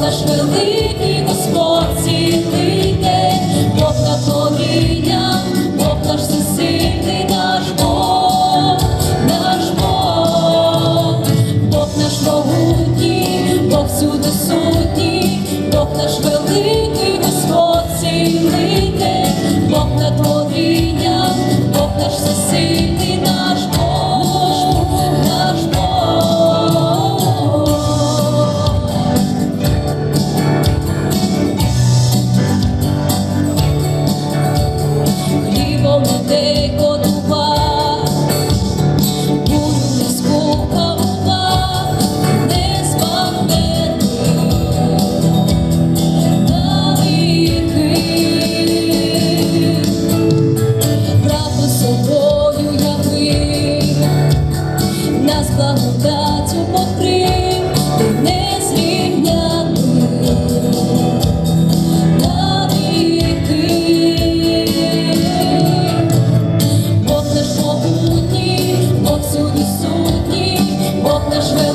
наш великий Господь цілий день, Бог на творіння, Бог наш всесильний наш Бог, наш Бог, Бог наш могутній, Бог всюди сутній, Бог наш великий Господь цілий день, Бог на творіння, Бог наш всесильний благодатю покрив, ти не зрівняний навіки, Бог наш могутній, Бог сьогодні сутній, Бог наш.